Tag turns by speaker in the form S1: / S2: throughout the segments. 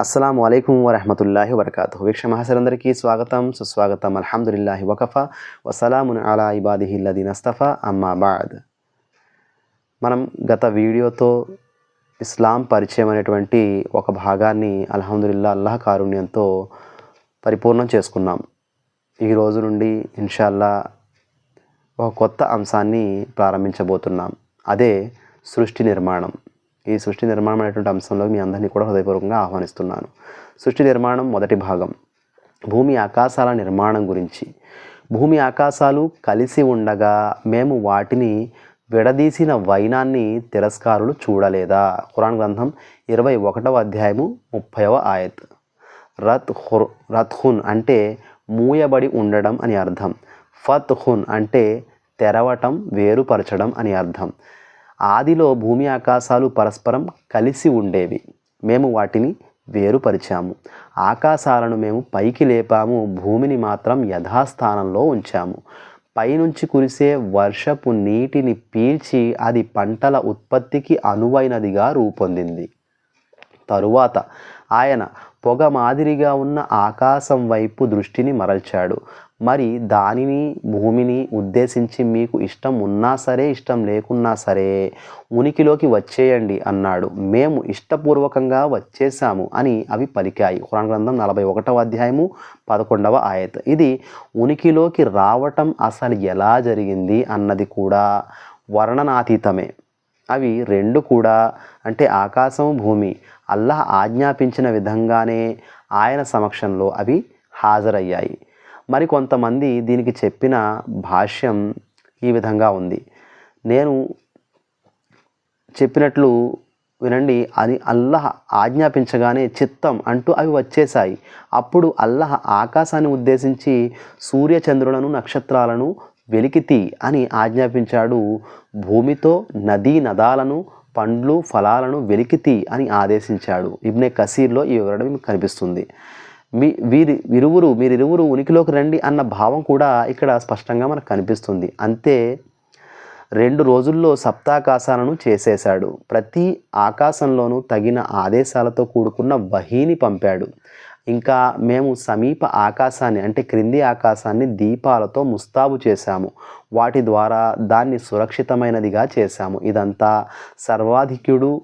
S1: అస్సలం అయికం వరహమతుల్లాహి వరకాతు వీక్ష మహాసరందరికీ స్వాగతం సుస్వాగతం అల్హమ్దుల్లాహి వకఫా. వసలామున్ అలా ఇబాదిహిల్లదీన్ అస్తఫా అమ్మాబాద్ మనం గత వీడియోతో ఇస్లాం పరిచయం అనేటువంటి ఒక భాగాన్ని అల్హమ్దుల్లా అల్లాహ్ కారుణ్యంతో పరిపూర్ణం చేసుకున్నాం. ఈ రోజు నుండి ఇన్షాల్లా ఒక కొత్త అంశాన్ని ప్రారంభించబోతున్నాం. అదే సృష్టి నిర్మాణం. ఈ సృష్టి నిర్మాణం అనేటువంటి అంశంలో మీ అందరినీ కూడా హృదయపూర్వకంగా ఆహ్వానిస్తున్నాను. సృష్టి నిర్మాణం మొదటి భాగం. భూమి ఆకాశాల నిర్మాణం గురించి. భూమి ఆకాశాలు కలిసి ఉండగా మేము వాటిని విడదీసిన వైనాన్ని తిరస్కారులు చూడలేదా? ఖురాన్ గ్రంథం ఇరవై ఒకటవ అధ్యాయము ముప్పైవ ఆయత్. రత్ హుర్ రత్హున్ అంటే మూయబడి ఉండడం అని అర్థం. ఫత్ హున్ అంటే తెరవటం వేరుపరచడం అని అర్థం. ఆదిలో భూమి ఆకాశాలు పరస్పరం కలిసి ఉండేవి. మేము వాటిని వేరుపరిచాము. ఆకాశాలను మేము పైకి లేపాము. భూమిని మాత్రం యథాస్థానంలో ఉంచాము. పైనుంచి కురిసే వర్షపు నీటిని పీల్చి అది పంటల ఉత్పత్తికి అనువైనదిగా రూపొందింది. తరువాత ఆయన పొగ మాదిరిగా ఉన్న ఆకాశం వైపు దృష్టిని మరల్చాడు. మరి దానిని భూమిని ఉద్దేశించి మీకు ఇష్టం ఉన్నా సరే ఇష్టం లేకున్నా సరే ఉనికిలోకి వచ్చేయండి అన్నాడు. మేము ఇష్టపూర్వకంగా వచ్చేసాము అని అవి పలికాయి. ఖురాన్ గ్రంథం నలభై ఒకటవ అధ్యాయము పదకొండవ ఆయత్. ఇది ఉనికిలోకి రావటం అసలు ఎలా జరిగింది అన్నది కూడా వర్ణనాతీతమే. అవి రెండు కూడా అంటే ఆకాశం భూమి అల్లాహ్ ఆజ్ఞాపించిన విధంగానే ఆయన సమక్షంలో అవి హాజరయ్యాయి. మరి కొంతమంది దీనికి చెప్పిన భాష్యం ఈ విధంగా ఉంది. నేను చెప్పినట్లు వినండి అది అల్లహ ఆజ్ఞాపించగానే చిత్తం అంటూ అవి వచ్చేసాయి అప్పుడు అల్లహ ఆకాశాన్ని ఉద్దేశించి సూర్యచంద్రులను నక్షత్రాలను వెలికితి అని ఆజ్ఞాపించాడు. భూమితో నదీ నదాలను పండ్లు ఫలాలను వెలికితి అని ఆదేశించాడు. ఇబ్నే కసీర్లో ఈ వివరణ మీకు కనిపిస్తుంది. మీ వీరి ఇరువురు మీరిరువురు ఉనికిలోకి రండి అన్న భావం కూడా ఇక్కడ స్పష్టంగా మనకు కనిపిస్తుంది. అంతే రెండు రోజుల్లో సప్తాకాశాలను చేసేశాడు. ప్రతి ఆకాశంలోనూ తగిన ఆదేశాలతో కూడుకున్న వహీని పంపాడు. ఇంకా మేము సమీప ఆకాశాన్ని అంటే క్రింది ఆకాశాన్ని దీపాలతో ముస్తాబు చేశాము. వాటి ద్వారా దాన్ని సురక్షితమైనదిగా చేశాము. ఇదంతా సర్వాధిక్యుడు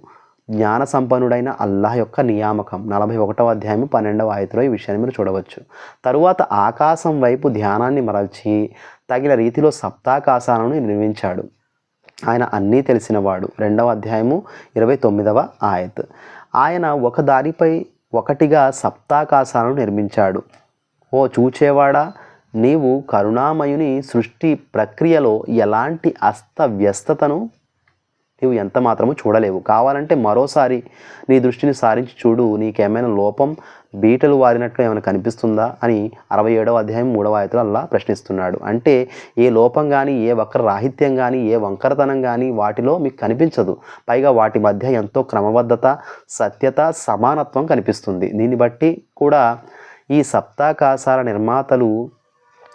S1: జ్ఞాన సంపన్నుడైన అల్లాహ్ యొక్క నియామకం. నలభై ఒకటవ అధ్యాయం పన్నెండవ ఆయతిలో ఈ విషయాన్ని మీరు చూడవచ్చు. తరువాత ఆకాశం వైపు ధ్యానాన్ని మరల్చి తగిన రీతిలో సప్తాకాశాలను నిర్మించాడు. ఆయన అన్నీ తెలిసినవాడు రెండవ అధ్యాయము ఇరవై తొమ్మిదవ ఆయత్. ఆయన ఒకదానిపై ఒకటిగా సప్తాకాశాలను నిర్మించాడు. ఓ చూచేవాడా నీవు కరుణామయుని సృష్టి ప్రక్రియలో ఎలాంటి అస్తవ్యస్తతను నీవు ఎంత మాత్రము చూడలేవు. కావాలంటే మరోసారి నీ దృష్టిని సారించి చూడు. నీకేమైనా లోపం బీటలు వారినట్లు ఏమైనా కనిపిస్తుందా అని అరవై ఏడవ అధ్యాయం మూడవ ఆయతలు అలా ప్రశ్నిస్తున్నాడు. అంటే ఏ లోపం కానీ ఏ వక్ర రాహిత్యం కానీ ఏ వంకరతనం కానీ వాటిలో మీకు కనిపించదు. పైగా వాటి మధ్య ఎంతో క్రమబద్ధత సత్యత సమానత్వం కనిపిస్తుంది. దీన్ని బట్టి కూడా ఈ సప్తాకాశాల నిర్మాతలు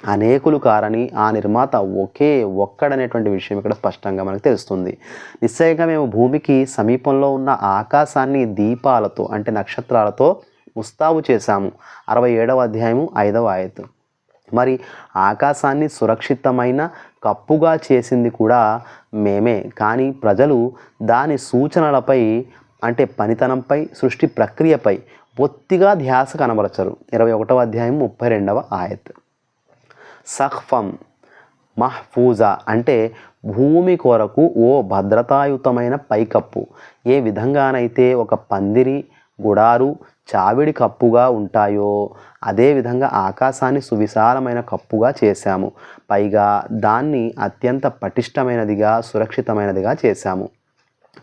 S1: అనేకులు కారని ఆ నిర్మాత ఒకే ఒక్కడనేటువంటి విషయం ఇక్కడ స్పష్టంగా మనకు తెలుస్తుంది. నిశ్చయంగా మేము భూమికి సమీపంలో ఉన్న ఆకాశాన్ని దీపాలతో అంటే నక్షత్రాలతో ముస్తాబు చేశాము. అరవై ఏడవ అధ్యాయము ఐదవ ఆయతు. మరి ఆకాశాన్ని సురక్షితమైన కప్పుగా చేసింది కూడా మేమే. కానీ ప్రజలు దాని సూచనలపై అంటే పనితనంపై సృష్టి ప్రక్రియపై బొత్తిగా ధ్యాస కనబరచరు. ఇరవై ఒకటవ అధ్యాయం ముప్పై రెండవ ఆయత్. సహ్ఫం మహ్ఫూజా అంటే భూమి కొరకు ఓ భద్రతాయుతమైన పైకప్పు. ఏ విధంగానైతే ఒక పందిరి గుడారు చావిడి కప్పుగా ఉంటాయో అదేవిధంగా ఆకాశాన్ని సువిశాలమైన కప్పుగా చేశాము. పైగా దాన్ని అత్యంత పటిష్టమైనదిగా సురక్షితమైనదిగా చేశాము.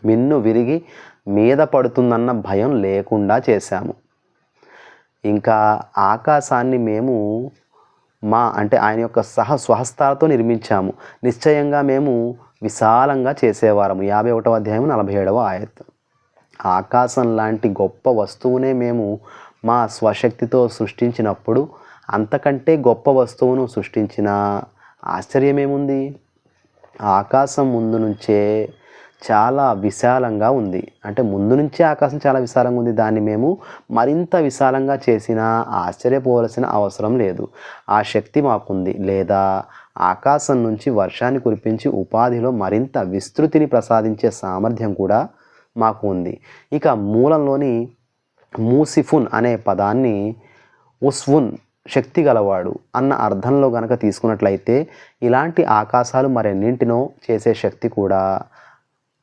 S1: మిన్ను విరిగి మీద పడుతుందన్న భయం లేకుండా చేశాము. ఇంకా ఆకాశాన్ని మేము మా అంటే ఆయన యొక్క సహ స్వహస్తాలతో నిర్మించాము. నిశ్చయంగా మేము విశాలంగా చేసేవారము. యాభై ఒకటవ అధ్యాయం నలభై ఏడవ ఆయత్. ఆకాశం లాంటి గొప్ప వస్తువునే మేము మా స్వశక్తితో సృష్టించినప్పుడు అంతకంటే గొప్ప వస్తువును సృష్టించిన ఆశ్చర్యమేముంది? ఆకాశం ముందు నుంచే చాలా విశాలంగా ఉంది. అంటే ముందు నుంచే ఆకాశం చాలా విశాలంగా ఉంది. దాన్ని మేము మరింత విశాలంగా చేసినా ఆశ్చర్యపోవలసిన అవసరం లేదు. ఆ శక్తి మాకుంది. లేదా ఆకాశం నుంచి వర్షాన్ని కురిపించి ఉపాధిలో మరింత విస్తృతిని ప్రసాదించే సామర్థ్యం కూడా మాకు ఉంది. ఇక మూలంలోని మూసిఫున్ అనే పదాన్ని ఉస్వున్ శక్తి గలవాడు అన్న అర్థంలో గనక తీసుకున్నట్లయితే ఇలాంటి ఆకాశాలు మరెన్నింటినో చేసే శక్తి కూడా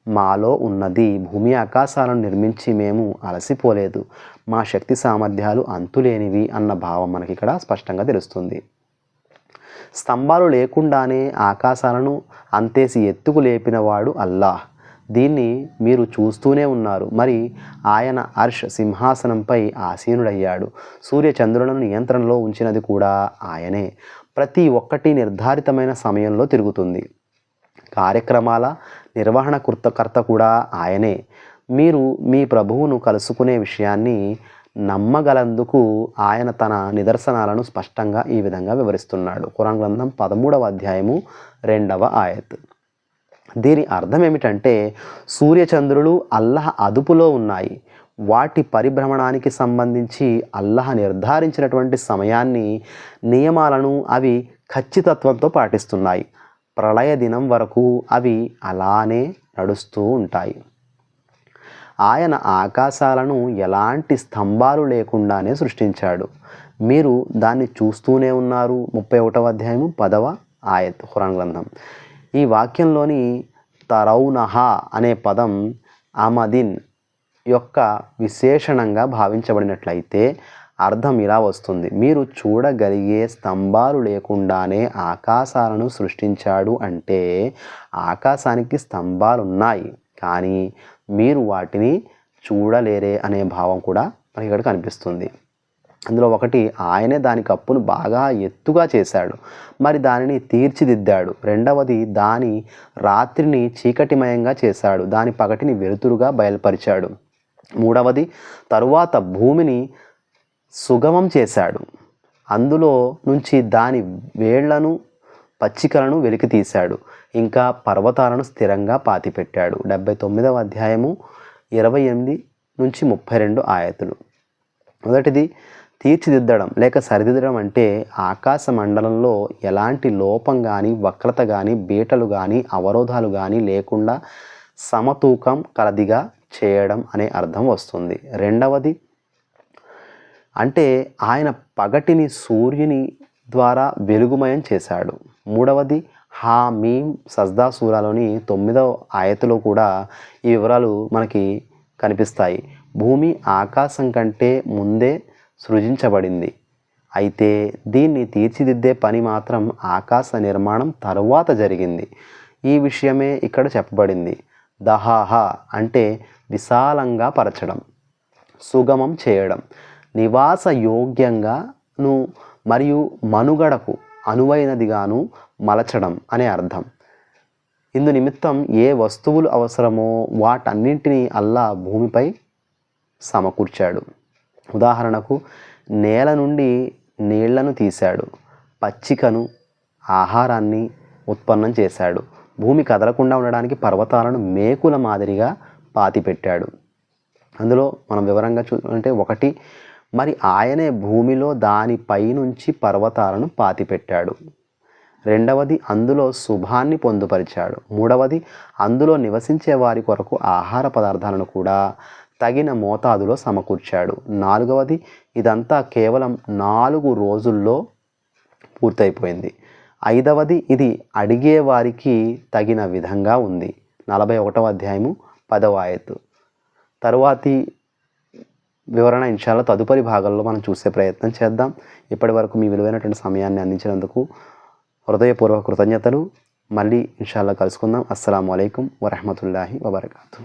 S1: మాలో ఉన్నది భూమి ఆకాశాలను నిర్మించి మేము అలసిపోలేదు. మా శక్తి సామర్థ్యాలు అంతులేనివి అన్న భావం మనకి ఇక్కడ స్పష్టంగా తెలుస్తుంది. స్తంభాలు లేకుండానే ఆకాశాలను అంతేసి ఎత్తుకు లేపినవాడు అల్లాహ్. దీన్ని మీరు చూస్తూనే ఉన్నారు. మరి ఆయన అర్ష్ సింహాసనంపై ఆసీనుడయ్యాడు. సూర్య చంద్రులను నియంత్రణలో ఉంచినది కూడా ఆయనే. ప్రతి ఒక్కటి నిర్ధారితమైన సమయంలో తిరుగుతుంది. కార్యక్రమాల నిర్వహణ కర్త కూడా ఆయనే. మీరు మీ ప్రభువును కలుసుకునే విషయాన్ని నమ్మగలందుకు ఆయన తన నిదర్శనాలను స్పష్టంగా ఈ విధంగా వివరిస్తున్నాడు. కురాన్ గ్రంథం పదమూడవ అధ్యాయము రెండవ ఆయత్. దీని అర్థం ఏమిటంటే సూర్యచంద్రులు అల్లహ అదుపులో ఉన్నాయి. వాటి పరిభ్రమణానికి సంబంధించి అల్లహ నిర్ధారించినటువంటి సమయాన్ని నియమాలను అవి ఖచ్చితత్వంతో పాటిస్తున్నాయి. ప్రళయ దినం వరకు అవి అలానే నడుస్తూ ఉంటాయి. ఆయన ఆకాశాలను ఎలాంటి స్తంభాలు లేకుండానే సృష్టించాడు. మీరు దాన్ని చూస్తూనే ఉన్నారు. ముప్పై ఒకటవ అధ్యాయము పదవ ఆయత్ హురాన్ గ్రంథం. ఈ వాక్యంలోని తరౌనహ అనే పదం అమదిన్ యొక్క విశేషణంగా భావించబడినట్లయితే అర్థం ఇలా వస్తుంది. మీరు చూడగలిగే స్తంభాలు లేకుండానే ఆకాశాలను సృష్టించాడు అంటే ఆకాశానికి స్తంభాలు ఉన్నాయి కానీ మీరు వాటిని చూడలేరే అనే భావం కూడా మనకి ఇక్కడ కనిపిస్తుంది. అందులో ఒకటి ఆయనే దాని కప్పును బాగా ఎత్తుగా చేశాడు. మరి దానిని తీర్చిదిద్దాడు. రెండవది దాని రాత్రిని చీకటిమయంగా చేశాడు. దాని పగటిని వెలుతురుగా బయలుపరిచాడు. మూడవది తరువాత భూమిని సుగమం చేశాడు. అందులో నుంచి దాని వేళ్ళను పచ్చికలను వెలికి తీశాడు. ఇంకా పర్వతాలను స్థిరంగా పాతిపెట్టాడు. డెబ్బై తొమ్మిదవ అధ్యాయము ఇరవై ఎనిమిది నుంచి ముప్పై రెండు ఆయతులు. మొదటిది తీర్చిదిద్దడం. లేక సరిదిద్దడం అంటే ఆకాశ మండలంలో ఎలాంటి లోపం కానీ వక్రత కానీ బీటలు కానీ అవరోధాలు కానీ లేకుండా సమతూకం కలదిగా చేయడం అనే అర్థం వస్తుంది. రెండవది అంటే ఆయన పగటిని సూర్యుని ద్వారా వెలుగుమయం చేశాడు. మూడవది హా మీం సజ్దా సూరాలోని తొమ్మిదవ ఆయతలో కూడా ఈ వివరాలు మనకి కనిపిస్తాయి. భూమి ఆకాశం కంటే ముందే సృజించబడింది. అయితే దీన్ని తీర్చిదిద్దే పని మాత్రం ఆకాశ నిర్మాణం తరువాత జరిగింది. ఈ విషయమే ఇక్కడ చెప్పబడింది. దహాహ అంటే విశాలంగా పరచడం సుగమం చేయడం. నివాస యోగ్యంగాను మరియు మనుగడకు అనువైనదిగాను మలచడం అనే అర్థం. ఇందు నిమిత్తం ఏ వస్తువులు అవసరమో వాటన్నింటినీ అల్లా భూమిపై సమకూర్చాడు. ఉదాహరణకు నేల నుండి నీళ్ళను తీశాడు. పచ్చికను ఆహారాన్ని ఉత్పన్నం చేశాడు. భూమి కదలకుండా ఉండడానికి పర్వతాలను మేకుల మాదిరిగా పాతిపెట్టాడు. అందులో మనం వివరంగా చూ అంటే ఒకటి మరి ఆయనే భూమిలో దానిపై నుంచి పర్వతాలను పాతిపెట్టాడు. రెండవది అందులో శుభాన్ని పొందుపరిచాడు. మూడవది అందులో నివసించే వారి కొరకు ఆహార పదార్థాలను కూడా తగిన మోతాదులో సమకూర్చాడు. నాలుగవది ఇదంతా కేవలం నాలుగు రోజుల్లో పూర్తయిపోయింది. ఐదవది ఇది అడిగే వారికి తగిన విధంగా ఉంది. నలభై ఒకటవ అధ్యాయము పదవ ఆయత్తు తరువాతి వివరణ ఇన్షాల్లో తదుపరి భాగాల్లో మనం చూసే ప్రయత్నం చేద్దాం. ఇప్పటి వరకు మీ విలువైనటువంటి సమయాన్ని అందించినందుకు హృదయపూర్వక కృతజ్ఞతలు. మళ్ళీ ఇన్షాల్లో కలుసుకుందాం. అస్సలం అయికం వరహమతుల్లాహి వబర్కాతూ